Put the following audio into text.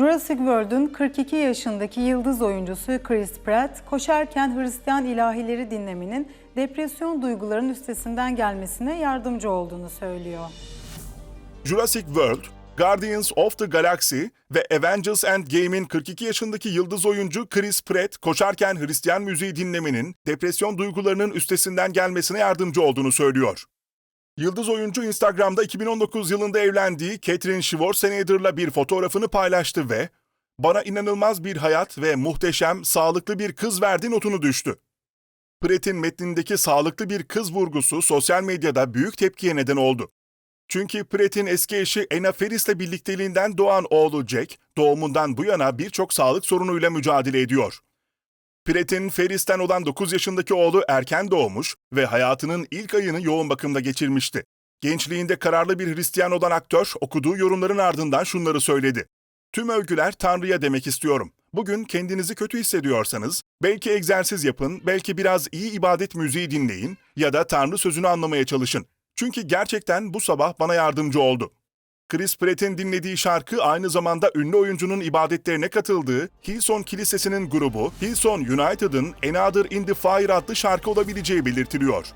Jurassic World'ün 42 yaşındaki yıldız oyuncusu Chris Pratt, koşarken Hristiyan ilahileri dinlemenin depresyon duygularının üstesinden gelmesine yardımcı olduğunu söylüyor. Jurassic World, Guardians of the Galaxy ve Avengers Endgame'in 42 yaşındaki yıldız oyuncu Chris Pratt koşarken Hristiyan müziği dinlemenin depresyon duygularının üstesinden gelmesine yardımcı olduğunu söylüyor. Yıldız oyuncu Instagram'da 2019 yılında evlendiği Catherine Schwarzenegger'la bir fotoğrafını paylaştı ve "Bana inanılmaz bir hayat ve muhteşem, sağlıklı bir kız verdi" notunu düştü. Pratt'in metnindeki sağlıklı bir kız vurgusu sosyal medyada büyük tepkiye neden oldu. Çünkü Pratt'in eski eşi Anna Faris'le birlikteliğinden doğan oğlu Jack, doğumundan bu yana birçok sağlık sorunuyla mücadele ediyor. Pratt'in Faris'ten olan 9 yaşındaki oğlu erken doğmuş ve hayatının ilk ayını yoğun bakımda geçirmişti. Gençliğinde kararlı bir Hristiyan olan aktör okuduğu yorumların ardından şunları söyledi. Tüm övgüler Tanrı'ya demek istiyorum. Bugün kendinizi kötü hissediyorsanız belki egzersiz yapın, belki biraz iyi ibadet müziği dinleyin ya da Tanrı sözünü anlamaya çalışın. Çünkü gerçekten bu sabah bana yardımcı oldu. Chris Pratt'in dinlediği şarkı aynı zamanda ünlü oyuncunun ibadetlerine katıldığı Hillsong Kilisesi'nin grubu Hillsong United'ın Another in the Fire adlı şarkı olabileceği belirtiliyor.